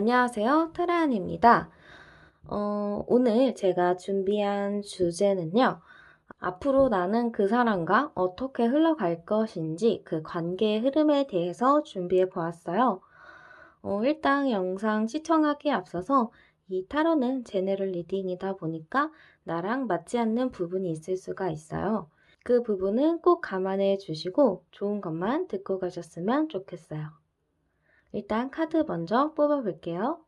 안녕하세요. 테라안입니다. 어, 오늘 제가 준비한 주제는요. 앞으로 나는 그 사람과 어떻게 흘러갈 것인지 그 관계의 흐름에 대해서 준비해 보았어요. 어, 일단 영상 시청하기에 앞서서 이 타로는 제네럴 리딩이다 보니까 나랑 맞지 않는 부분이 있을 수가 있어요. 그 부분은 꼭 감안해 주시고 좋은 것만 듣고 가셨으면 좋겠어요. 일단 카드 먼저 뽑아 볼게요.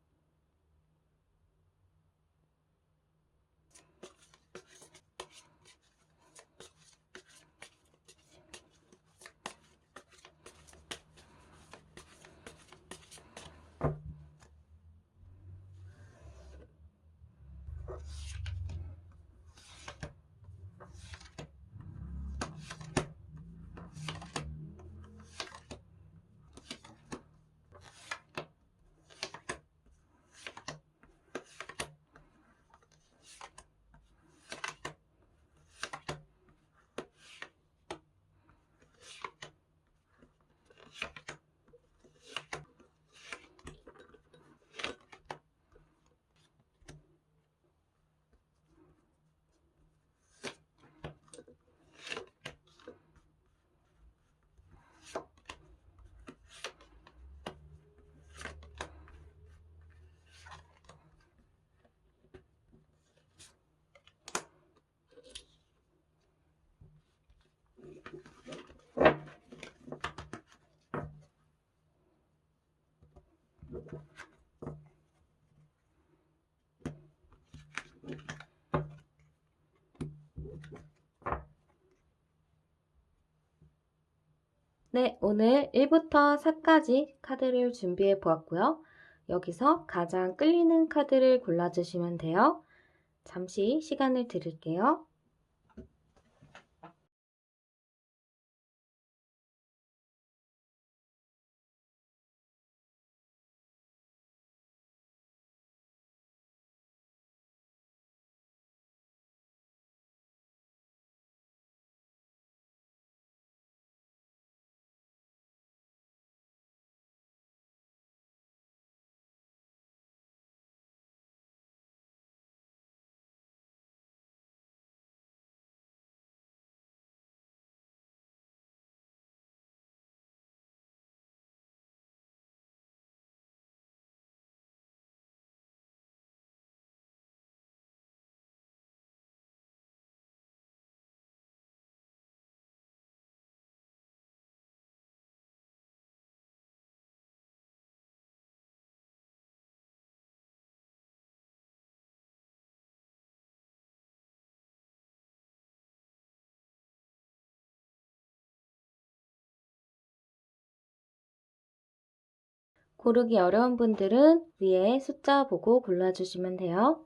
네, 오늘 1부터 4까지 카드를 준비해 보았고요. 여기서 가장 끌리는 카드를 골라주시면 돼요. 잠시 시간을 드릴게요. 고르기 어려운 분들은 위에 숫자 보고 골라주시면 돼요.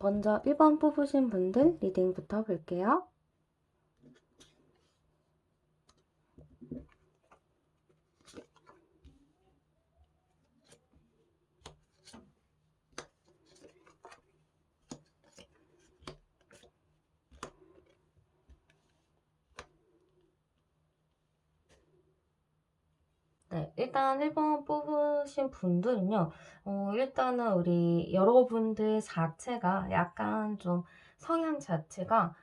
먼저 1번 뽑으신 분들 리딩부터 볼게요. 네, 일단 1번 뽑으신 분들은요, 어, 일단은 우리 여러분들 자체가 약간 좀 성향 자체가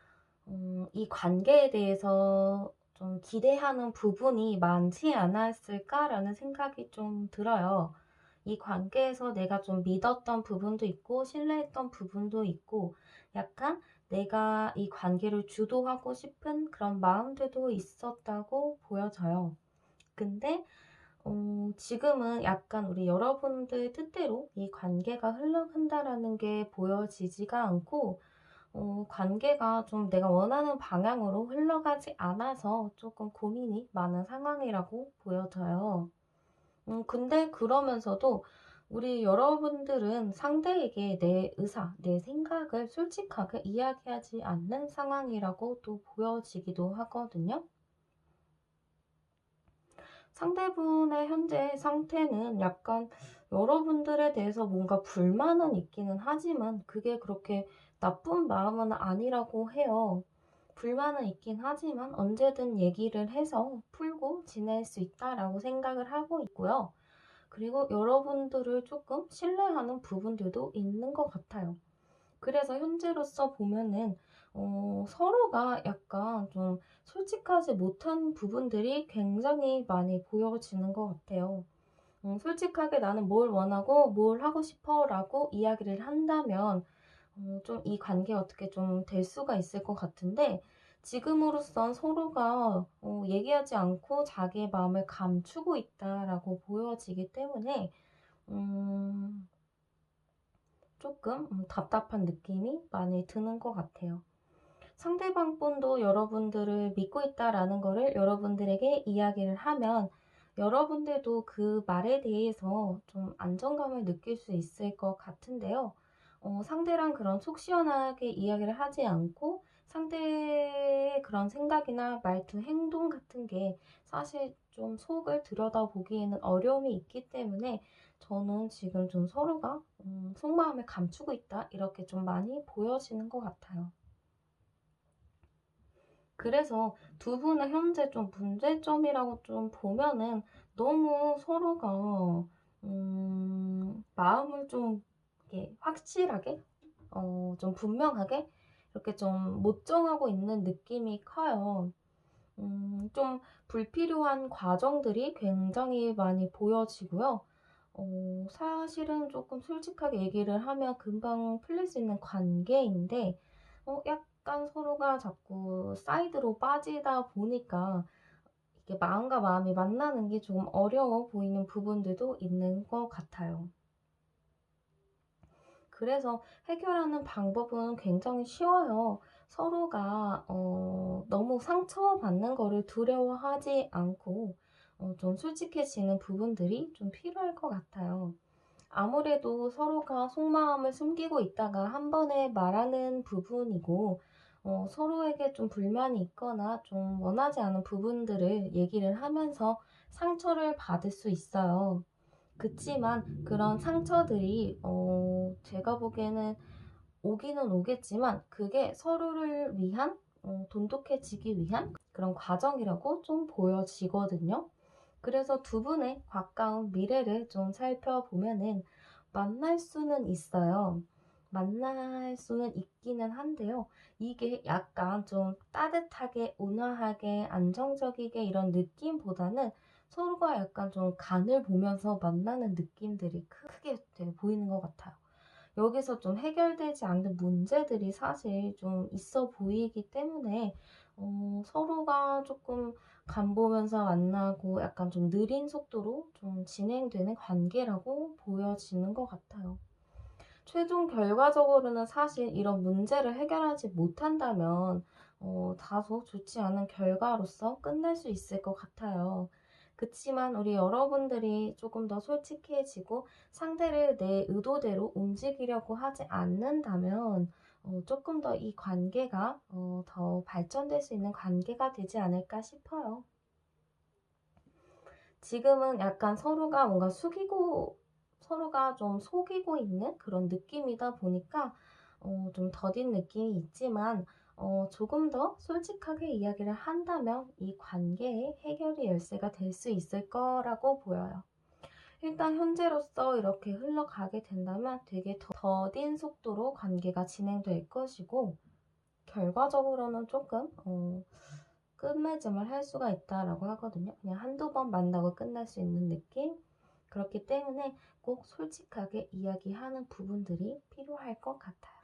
음, 이 관계에 대해서 좀 기대하는 부분이 많지 않았을까라는 생각이 좀 들어요. 이 관계에서 내가 좀 믿었던 부분도 있고, 신뢰했던 부분도 있고, 약간 내가 이 관계를 주도하고 싶은 그런 마음들도 있었다고 보여져요. 근데, 어, 지금은 약간 우리 여러분들 뜻대로 이 관계가 흘러간다라는 게 보여지지가 않고, 어, 관계가 좀 내가 원하는 방향으로 흘러가지 않아서 조금 고민이 많은 상황이라고 보여져요. 음, 근데 그러면서도 우리 여러분들은 상대에게 내 의사, 내 생각을 솔직하게 이야기하지 않는 상황이라고 또 보여지기도 하거든요. 상대분의 현재 상태는 약간 여러분들에 대해서 뭔가 불만은 있기는 하지만 그게 그렇게 나쁜 마음은 아니라고 해요. 불만은 있긴 하지만 언제든 얘기를 해서 풀고 지낼 수 있다라고 생각을 하고 있고요. 그리고 여러분들을 조금 신뢰하는 부분들도 있는 것 같아요. 그래서 현재로서 보면은 어, 서로가 약간 좀 솔직하지 못한 부분들이 굉장히 많이 보여지는 것 같아요. 음, 솔직하게 나는 뭘 원하고 뭘 하고 싶어 라고 이야기를 한다면 어, 좀이 관계 어떻게 좀 될 수가 있을 것 같은데 지금으로선 서로가 어, 얘기하지 않고 자기의 마음을 감추고 있다라고 보여지기 때문에 음, 조금 음, 답답한 느낌이 많이 드는 것 같아요. 상대방 분도 여러분들을 믿고 있다라는 거를 여러분들에게 이야기를 하면 여러분들도 그 말에 대해서 좀 안정감을 느낄 수 있을 것 같은데요. 어, 상대랑 그런 속 시원하게 이야기를 하지 않고 상대의 그런 생각이나 말투, 행동 같은 게 사실 좀 속을 들여다보기에는 어려움이 있기 때문에 저는 지금 좀 서로가 음, 속마음을 감추고 있다 이렇게 좀 많이 보여지는 것 같아요. 그래서 두 분의 현재 좀 문제점이라고 좀 보면은 너무 서로가 음, 마음을 좀 확실하게 어, 좀 분명하게 이렇게 좀 못 정하고 있는 느낌이 커요. 음, 좀 불필요한 과정들이 굉장히 많이 보여지고요. 어, 사실은 조금 솔직하게 얘기를 하면 금방 풀릴 수 있는 관계인데, 어, 약 간 서로가 자꾸 사이드로 빠지다 보니까 이게 마음과 마음이 만나는 게좀 어려워 보이는 부분들도 있는 것 같아요. 그래서 해결하는 방법은 굉장히 쉬워요. 서로가 어, 너무 상처받는 거를 두려워하지 않고 어, 좀 솔직해지는 부분들이 좀 필요할 것 같아요. 아무래도 서로가 속마음을 숨기고 있다가 한 번에 말하는 부분이고 어, 서로에게 좀 불만이 있거나 좀 원하지 않은 부분들을 얘기를 하면서 상처를 받을 수 있어요. 그치만 그런 상처들이 어, 제가 보기에는 오기는 오겠지만 그게 서로를 위한 어, 돈독해지기 위한 그런 과정이라고 좀 보여지거든요. 그래서 두 분의 가까운 미래를 좀 살펴보면은 만날 수는 있어요. 만날 수는 있기는 한데요. 이게 약간 좀 따뜻하게, 온화하게, 안정적이게 이런 느낌보다는 서로가 약간 좀 간을 보면서 만나는 느낌들이 크게 되게 보이는 것 같아요. 여기서 좀 해결되지 않는 문제들이 사실 좀 있어 보이기 때문에 어, 서로가 조금 간 보면서 만나고 약간 좀 느린 속도로 좀 진행되는 관계라고 보여지는 것 같아요. 최종 결과적으로는 사실 이런 문제를 해결하지 못한다면 어, 다소 좋지 않은 결과로서 끝날 수 있을 것 같아요. 그치만 우리 여러분들이 조금 더 솔직해지고 상대를 내 의도대로 움직이려고 하지 않는다면 어, 조금 더 이 관계가 어, 더 발전될 수 있는 관계가 되지 않을까 싶어요. 지금은 약간 서로가 뭔가 숙이고 서로가 좀 속이고 있는 그런 느낌이다 보니까 어, 좀 더딘 느낌이 있지만 어, 조금 더 솔직하게 이야기를 한다면 이 관계의 해결의 열쇠가 될 수 있을 거라고 보여요. 일단 현재로서 이렇게 흘러가게 된다면 되게 더- 더딘 속도로 관계가 진행될 것이고 결과적으로는 조금 어, 끝맺음을 할 수가 있다라고 하거든요. 그냥 한두 번 만나고 끝날 수 있는 느낌. 그렇기 때문에 꼭 솔직하게 이야기하는 부분들이 필요할 것 같아요.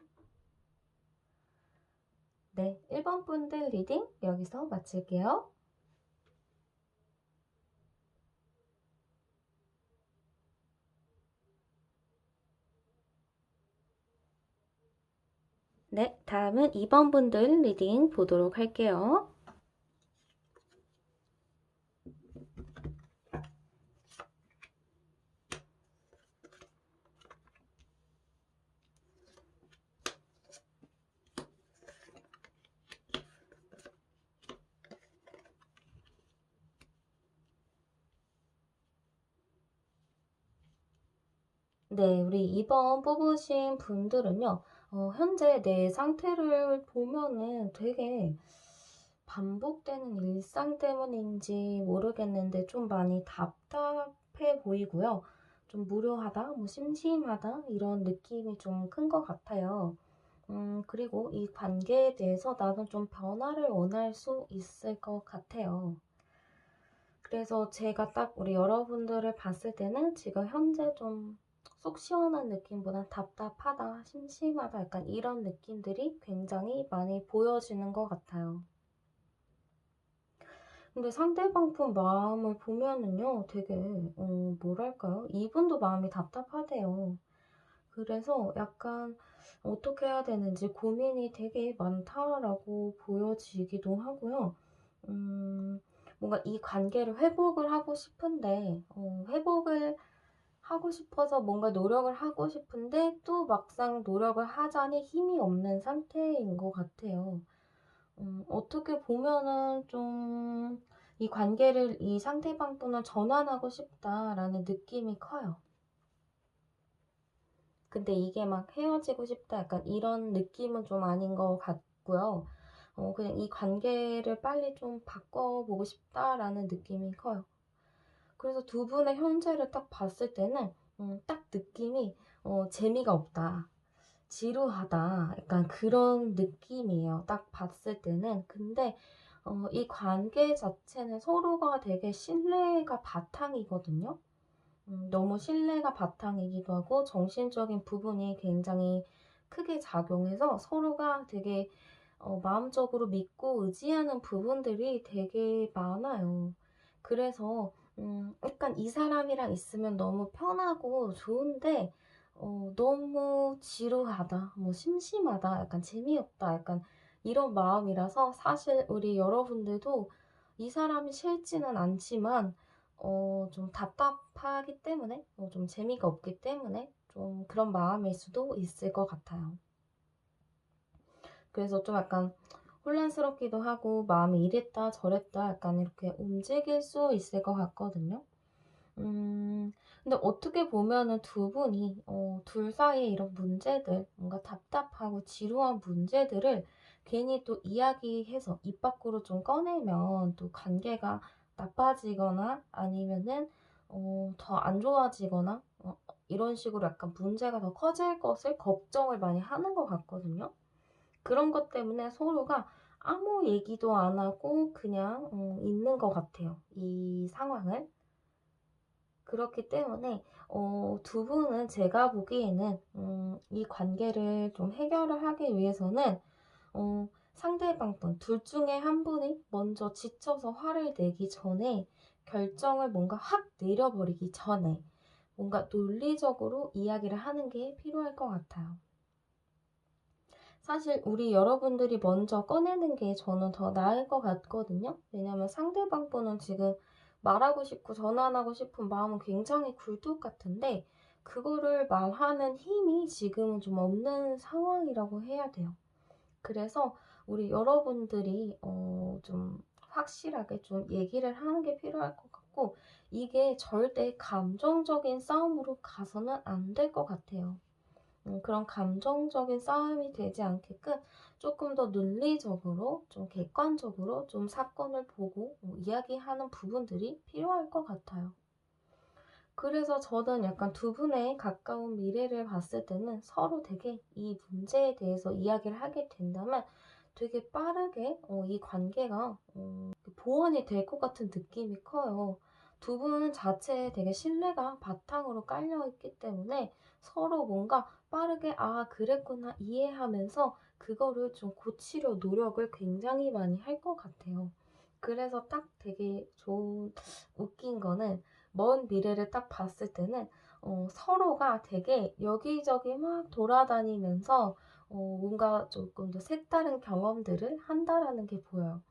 네, 1번 분들 리딩 여기서 마칠게요. 네, 다음은 2번 분들 리딩 보도록 할게요. 네, 우리 2번 뽑으신 분들은요, 어, 현재 내 상태를 보면은 되게 반복되는 일상 때문인지 모르겠는데 좀 많이 답답해 보이고요. 좀 무료하다, 뭐 심심하다, 이런 느낌이 좀 큰 것 같아요. 음, 그리고 이 관계에 대해서 나는 좀 변화를 원할 수 있을 것 같아요. 그래서 제가 딱 우리 여러분들을 봤을 때는 지금 현재 좀 속 시원한 느낌보다 답답하다, 심심하다, 약간 이런 느낌들이 굉장히 많이 보여지는 것 같아요. 근데 상대방 분 마음을 보면은요, 되게, 어, 뭐랄까요? 이분도 마음이 답답하대요. 그래서 약간 어떻게 해야 되는지 고민이 되게 많다라고 보여지기도 하고요. 음, 뭔가 이 관계를 회복을 하고 싶은데, 어, 회복을 하고 싶어서 뭔가 노력을 하고 싶은데 또 막상 노력을 하자니 힘이 없는 상태인 것 같아요. 음, 어떻게 보면은 좀 이 관계를 이 상대방 분을 전환하고 싶다라는 느낌이 커요. 근데 이게 막 헤어지고 싶다 약간 이런 느낌은 좀 아닌 것 같고요. 어, 그냥 이 관계를 빨리 좀 바꿔보고 싶다라는 느낌이 커요. 그래서 두 분의 현재를 딱 봤을 때는 음, 딱 느낌이 어, 재미가 없다. 지루하다. 약간 그런 느낌이에요. 딱 봤을 때는. 근데 어, 이 관계 자체는 서로가 되게 신뢰가 바탕이거든요. 음, 너무 신뢰가 바탕이기도 하고 정신적인 부분이 굉장히 크게 작용해서 서로가 되게 어, 마음적으로 믿고 의지하는 부분들이 되게 많아요. 그래서 음, 약간 이 사람이랑 있으면 너무 편하고 좋은데 어, 너무 지루하다, 뭐 심심하다, 약간 재미없다, 약간 이런 마음이라서 사실 우리 여러분들도 이 사람이 싫지는 않지만 어, 좀 답답하기 때문에, 어, 좀 재미가 없기 때문에 좀 그런 마음일 수도 있을 것 같아요. 그래서 좀 약간 혼란스럽기도 하고 마음이 이랬다 저랬다 약간 이렇게 움직일 수 있을 것 같거든요. 음, 근데 어떻게 보면은 두 분이 어, 둘 사이에 이런 문제들, 뭔가 답답하고 지루한 문제들을 괜히 또 이야기해서 입 밖으로 좀 꺼내면 또 관계가 나빠지거나 아니면은 어, 더 안 좋아지거나 어, 이런 식으로 약간 문제가 더 커질 것을 걱정을 많이 하는 것 같거든요. 그런 것 때문에 서로가 아무 얘기도 안 하고 그냥 음, 있는 것 같아요. 이 상황을. 그렇기 때문에 어, 두 분은 제가 보기에는 음, 이 관계를 좀 해결을 하기 위해서는 어, 상대방 분, 둘 중에 한 분이 먼저 지쳐서 화를 내기 전에 결정을 뭔가 확 내려버리기 전에 뭔가 논리적으로 이야기를 하는 게 필요할 것 같아요. 사실 우리 여러분들이 먼저 꺼내는 게 저는 더 나을 것 같거든요. 왜냐면 상대방 분은 지금 말하고 싶고 전환하고 싶은 마음은 굉장히 굴뚝 같은데 그거를 말하는 힘이 지금은 좀 없는 상황이라고 해야 돼요. 그래서 우리 여러분들이 어, 좀 확실하게 좀 얘기를 하는 게 필요할 것 같고 이게 절대 감정적인 싸움으로 가서는 안 될 것 같아요. 음, 그런 감정적인 싸움이 되지 않게끔 조금 더 논리적으로, 좀 객관적으로 좀 사건을 보고 어, 이야기하는 부분들이 필요할 것 같아요. 그래서 저는 약간 두 분의 가까운 미래를 봤을 때는 서로 되게 이 문제에 대해서 이야기를 하게 된다면 되게 빠르게 어, 이 관계가 어, 보완이 될 것 같은 느낌이 커요. 두 분 자체에 되게 신뢰가 바탕으로 깔려 있기 때문에 서로 뭔가 빠르게 아, 그랬구나 이해하면서 그거를 좀 고치려 노력을 굉장히 많이 할 것 같아요. 그래서 딱 되게 좋은, 웃긴 거는 먼 미래를 딱 봤을 때는 어, 서로가 되게 여기저기 막 돌아다니면서 어, 뭔가 조금 더 색다른 경험들을 한다라는 게 보여요.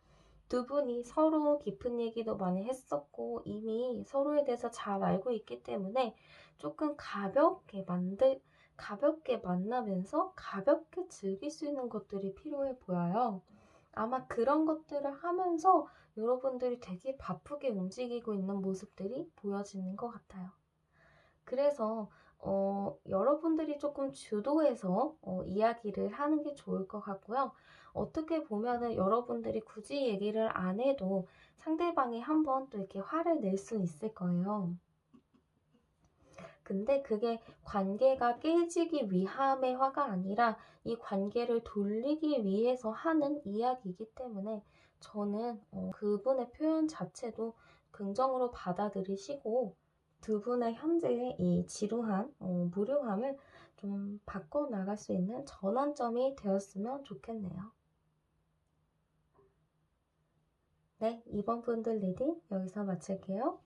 두 분이 서로 깊은 얘기도 많이 했었고 이미 서로에 대해서 잘 알고 있기 때문에 조금 가볍게 만들, 가볍게 만나면서 가볍게 즐길 수 있는 것들이 필요해 보여요. 아마 그런 것들을 하면서 여러분들이 되게 바쁘게 움직이고 있는 모습들이 보여지는 것 같아요. 그래서 어, 여러분들이 조금 주도해서 어, 이야기를 하는 게 좋을 것 같고요. 어떻게 보면은 여러분들이 굳이 얘기를 안 해도 상대방이 한번 또 이렇게 화를 낼 수 있을 거예요. 근데 그게 관계가 깨지기 위함의 화가 아니라 이 관계를 돌리기 위해서 하는 이야기이기 때문에 저는 어, 그분의 표현 자체도 긍정으로 받아들이시고 두 분의 현재의 이 지루한 어, 무료함을 좀 바꿔 나갈 수 있는 전환점이 되었으면 좋겠네요. 네, 이번 분들 리딩 여기서 마칠게요.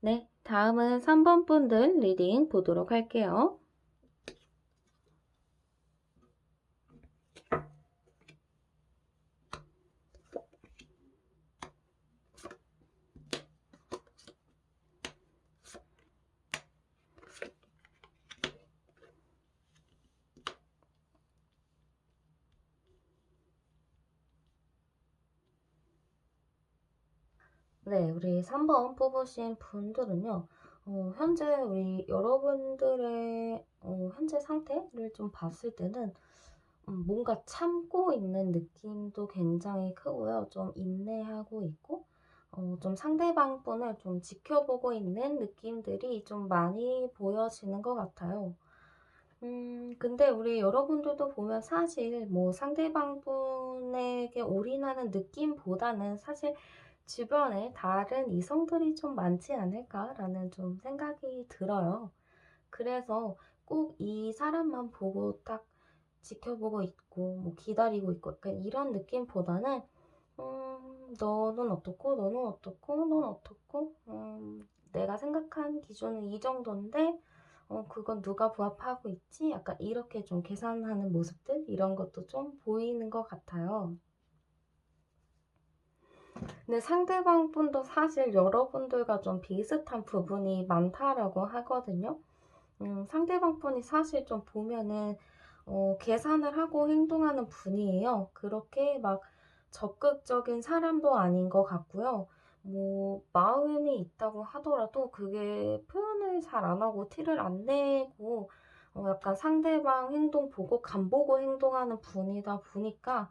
네, 다음은 3번 분들 리딩 보도록 할게요. 네, 우리 3번 뽑으신 분들은요, 어, 현재 우리 여러분들의 어, 현재 상태를 좀 봤을 때는 음, 뭔가 참고 있는 느낌도 굉장히 크고요. 좀 인내하고 있고, 어, 좀 상대방 분을 좀 지켜보고 있는 느낌들이 좀 많이 보여지는 것 같아요. 음, 근데 우리 여러분들도 보면 사실 뭐 상대방 분에게 올인하는 느낌보다는 사실 주변에 다른 이성들이 좀 많지 않을까라는 좀 생각이 들어요. 그래서 꼭 이 사람만 보고 딱 지켜보고 있고, 뭐 기다리고 있고, 약간 이런 느낌보다는, 음, 너는 어떻고, 너는 어떻고, 넌 어떻고, 음, 내가 생각한 기준은 이 정도인데, 어, 그건 누가 부합하고 있지? 약간 이렇게 좀 계산하는 모습들? 이런 것도 좀 보이는 것 같아요. 근데 상대방 분도 사실 여러분들과 좀 비슷한 부분이 많다라고 하거든요. 음, 상대방 분이 사실 좀 보면은, 어, 계산을 하고 행동하는 분이에요. 그렇게 막 적극적인 사람도 아닌 것 같고요. 뭐, 마음이 있다고 하더라도 그게 표현을 잘 안 하고 티를 안 내고, 어, 약간 상대방 행동 보고 간 보고 행동하는 분이다 보니까,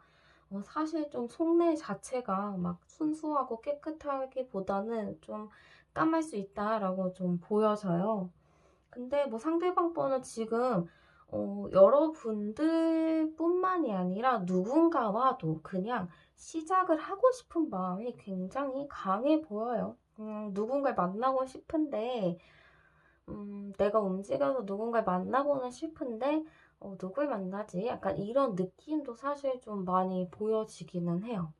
어, 사실 좀 속내 자체가 막 순수하고 깨끗하기보다는 좀 까말 수 있다라고 좀 보여져요. 근데 뭐 상대방 분은 지금 어, 여러분들뿐만이 아니라 누군가와도 그냥 시작을 하고 싶은 마음이 굉장히 강해 보여요. 음, 누군가를 만나고 싶은데, 음, 내가 움직여서 누군가를 만나고는 싶은데, 어, 누굴 만나지? 약간 이런 느낌도 사실 좀 많이 보여지기는 해요.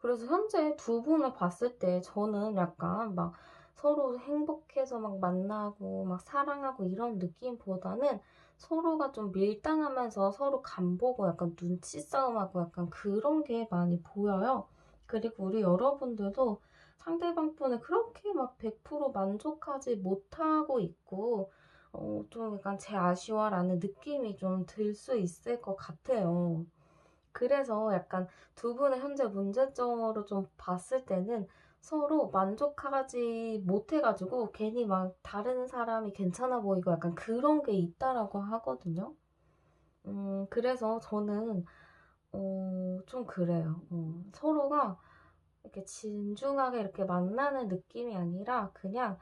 그래서 현재 두 분을 봤을 때 저는 약간 막 서로 행복해서 막 만나고 막 사랑하고 이런 느낌보다는 서로가 좀 밀당하면서 서로 간보고 약간 눈치 싸움하고 약간 그런 게 많이 보여요. 그리고 우리 여러분들도 상대방 분을 그렇게 막 100% 만족하지 못하고 있고 어, 좀 약간 제 아쉬워라는 느낌이 좀 들 수 있을 것 같아요. 그래서 약간 두 분의 현재 문제점으로 좀 봤을 때는 서로 만족하지 못해가지고 괜히 막 다른 사람이 괜찮아 보이고 약간 그런 게 있다라고 하거든요. 음, 그래서 저는, 어, 좀 그래요. 어, 서로가 이렇게 진중하게 이렇게 만나는 느낌이 아니라 그냥,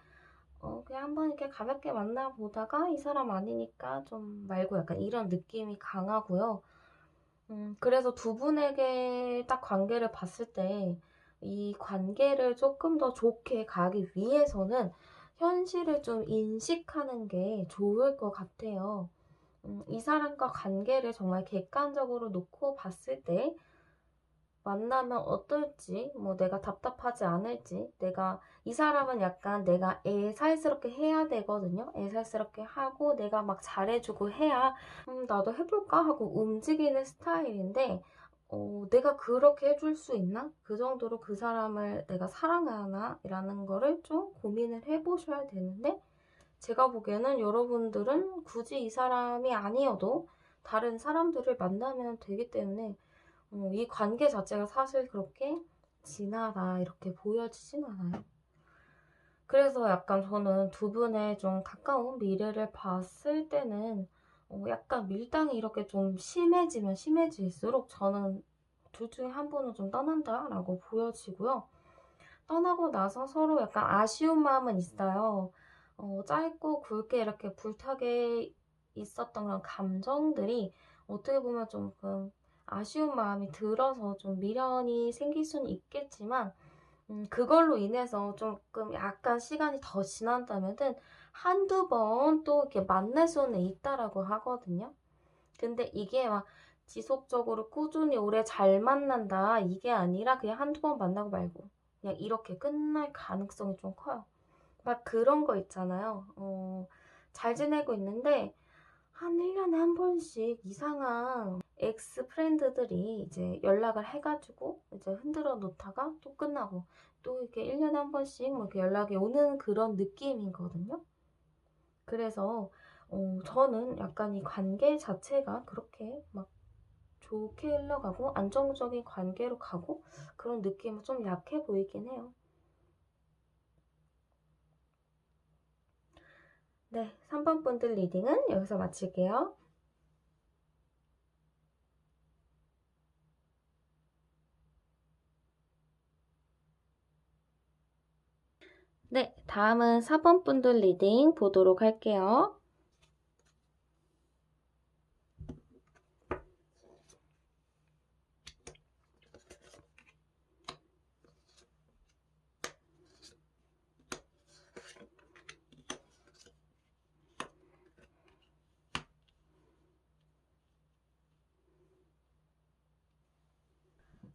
어, 그냥 한번 이렇게 가볍게 만나보다가 이 사람 아니니까 좀 말고 약간 이런 느낌이 강하고요. 음, 그래서 두 분에게 딱 관계를 봤을 때, 이 관계를 조금 더 좋게 가기 위해서는 현실을 좀 인식하는 게 좋을 것 같아요. 음, 이 사람과 관계를 정말 객관적으로 놓고 봤을 때, 만나면 어떨지, 뭐 내가 답답하지 않을지, 내가, 이 사람은 약간 내가 애살스럽게 해야 되거든요. 애살스럽게 하고 내가 막 잘해주고 해야, 음, 나도 해볼까 하고 움직이는 스타일인데, 어, 내가 그렇게 해줄 수 있나? 그 정도로 그 사람을 내가 사랑하나? 라는 거를 좀 고민을 해보셔야 되는데, 제가 보기에는 여러분들은 굳이 이 사람이 아니어도 다른 사람들을 만나면 되기 때문에, 어, 이 관계 자체가 사실 그렇게 진하다 이렇게 보여지진 않아요. 그래서 약간 저는 두 분의 좀 가까운 미래를 봤을 때는 어, 약간 밀당이 이렇게 좀 심해지면 심해질수록 저는 둘 중에 한 분은 좀 떠난다라고 보여지고요. 떠나고 나서 서로 약간 아쉬운 마음은 있어요. 어, 짧고 굵게 이렇게 불타게 있었던 그런 감정들이 어떻게 보면 조금 아쉬운 마음이 들어서 좀 미련이 생길 수는 있겠지만, 음, 그걸로 인해서 조금 약간 시간이 더 지난다면은 한두 번 또 이렇게 만날 수는 있다라고 하거든요. 근데 이게 막 지속적으로 꾸준히 오래 잘 만난다 이게 아니라 그냥 한두 번 만나고 말고 그냥 이렇게 끝날 가능성이 좀 커요. 막 그런 거 있잖아요. 어, 잘 지내고 있는데 한 1년에 한 번씩 이상한 엑스 프렌드들이 이제 연락을 해가지고 이제 흔들어 놓다가 또 끝나고 또 이렇게 1년에 한 번씩 뭐 이렇게 연락이 오는 그런 느낌이거든요. 그래서 어, 저는 약간 이 관계 자체가 그렇게 막 좋게 흘러가고 안정적인 관계로 가고 그런 느낌은 좀 약해 보이긴 해요. 네, 3번 분들 리딩은 여기서 마칠게요. 네, 다음은 4번 분들 리딩 보도록 할게요.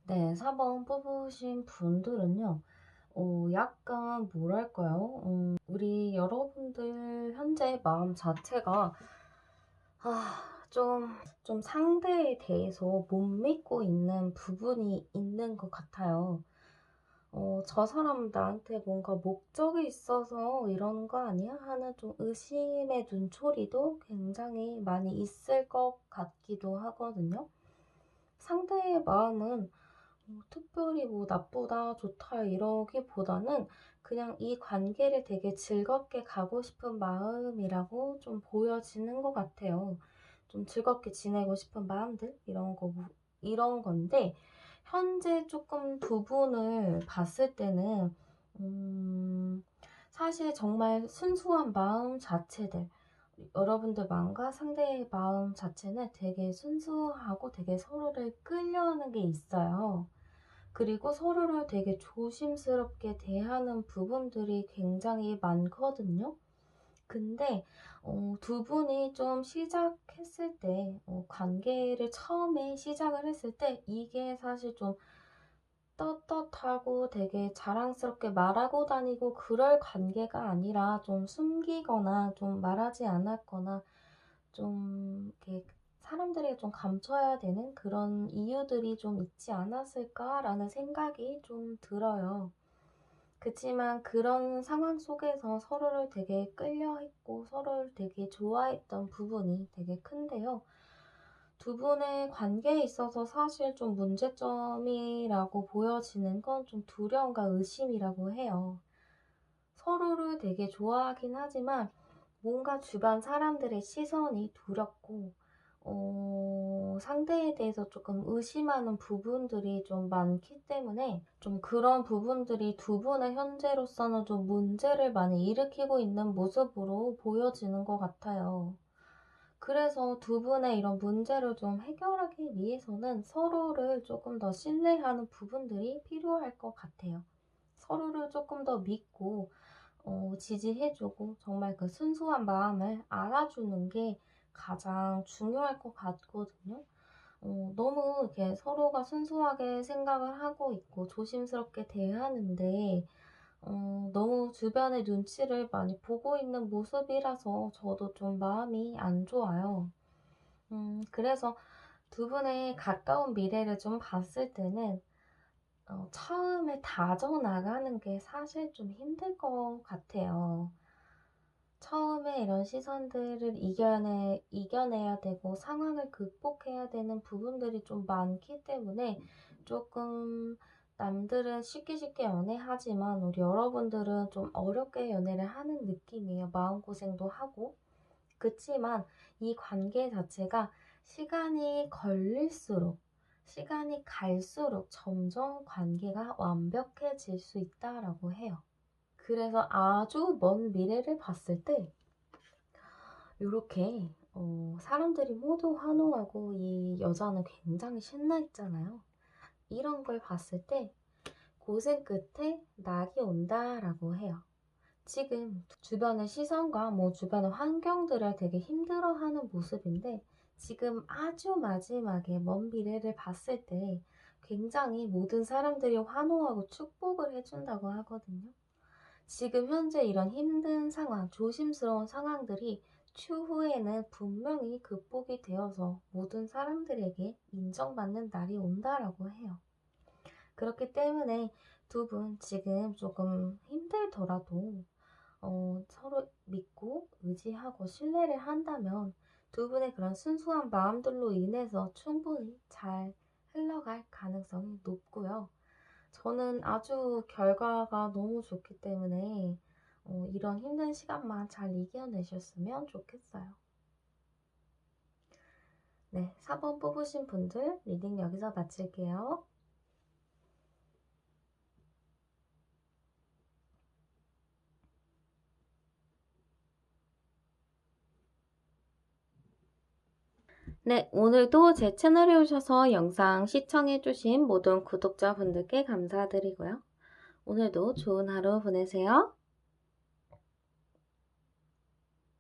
네, 4번 뽑으신 분들은요, 어, 약간 뭐랄까요? 음, 우리 여러분들 현재 마음 자체가, 아, 좀, 좀 상대에 대해서 못 믿고 있는 부분이 있는 것 같아요. 어, 저 사람 나한테 뭔가 목적이 있어서 이러는 거 아니야? 하는 좀 의심의 눈초리도 굉장히 많이 있을 것 같기도 하거든요. 상대의 마음은 뭐 특별히 뭐 나쁘다, 좋다 이러기보다는 그냥 이 관계를 되게 즐겁게 가고 싶은 마음이라고 좀 보여지는 것 같아요. 좀 즐겁게 지내고 싶은 마음들 이런 거 이런 건데 현재 조금 두 분을 봤을 때는 음, 사실 정말 순수한 마음 자체들 여러분들 마음과 상대의 마음 자체는 되게 순수하고 되게 서로를 끌려하는 게 있어요. 그리고 서로를 되게 조심스럽게 대하는 부분들이 굉장히 많거든요. 근데 어, 두 분이 좀 시작했을 때 어, 관계를 처음에 시작을 했을 때 이게 사실 좀 떳떳하고 되게 자랑스럽게 말하고 다니고 그럴 관계가 아니라 좀 숨기거나 좀 말하지 않았거나 좀 이렇게 사람들에게 좀 감춰야 되는 그런 이유들이 좀 있지 않았을까라는 생각이 좀 들어요. 그치만 그런 상황 속에서 서로를 되게 끌려했고 서로를 되게 좋아했던 부분이 되게 큰데요. 두 분의 관계에 있어서 사실 좀 문제점이라고 보여지는 건 좀 두려움과 의심이라고 해요. 서로를 되게 좋아하긴 하지만 뭔가 주변 사람들의 시선이 두렵고 어 상대에 대해서 조금 의심하는 부분들이 좀 많기 때문에 좀 그런 부분들이 두 분의 현재로서는 좀 문제를 많이 일으키고 있는 모습으로 보여지는 것 같아요. 그래서 두 분의 이런 문제를 좀 해결하기 위해서는 서로를 조금 더 신뢰하는 부분들이 필요할 것 같아요. 서로를 조금 더 믿고 어 지지해 주고 정말 그 순수한 마음을 알아주는 게 가장 중요할 것 같거든요. 어 너무 이렇게 서로가 순수하게 생각을 하고 있고 조심스럽게 대하는데 어 너무 주변의 눈치를 많이 보고 있는 모습이라서 저도 좀 마음이 안 좋아요. 음 그래서 두 분의 가까운 미래를 좀 봤을 때는 어 처음에 다져나가는 게 사실 좀 힘들 것 같아요. 처음에 이런 시선들을 이겨내 이겨내야 되고 상황을 극복해야 되는 부분들이 좀 많기 때문에 조금 남들은 쉽게 쉽게 연애하지만 우리 여러분들은 좀 어렵게 연애를 하는 느낌이에요. 마음고생도 하고. 그치만 이 관계 자체가 시간이 걸릴수록, 시간이 갈수록 점점 관계가 완벽해질 수 있다라고 해요. 그래서 아주 먼 미래를 봤을 때 요렇게 어 사람들이 모두 환호하고 이 여자는 굉장히 신나 있잖아요. 이런 걸 봤을 때 '고생 끝에 낙이 온다.'라고 해요. 지금 주변의 시선과 뭐 주변의 환경들을 되게 힘들어하는 모습인데 지금 아주 마지막에 먼 미래를 봤을 때 굉장히 모든 사람들이 환호하고 축복을 해 준다고 하거든요. 지금 현재 이런 힘든 상황, 조심스러운 상황들이 추후에는 분명히 극복이 되어서 모든 사람들에게 인정받는 날이 온다라고 해요. 그렇기 때문에 두 분 지금 조금 힘들더라도 어, 서로 믿고 의지하고 신뢰를 한다면 두 분의 그런 순수한 마음들로 인해서 충분히 잘 흘러갈 가능성이 높고요. 저는 아주 결과가 너무 좋기 때문에 어, 이런 힘든 시간만 잘 이겨내셨으면 좋겠어요. 네, 4번 뽑으신 분들 리딩 여기서 마칠게요. 네, 오늘도 제 채널에 오셔서 영상 시청해주신 모든 구독자분들께 감사드리고요. 오늘도 좋은 하루 보내세요.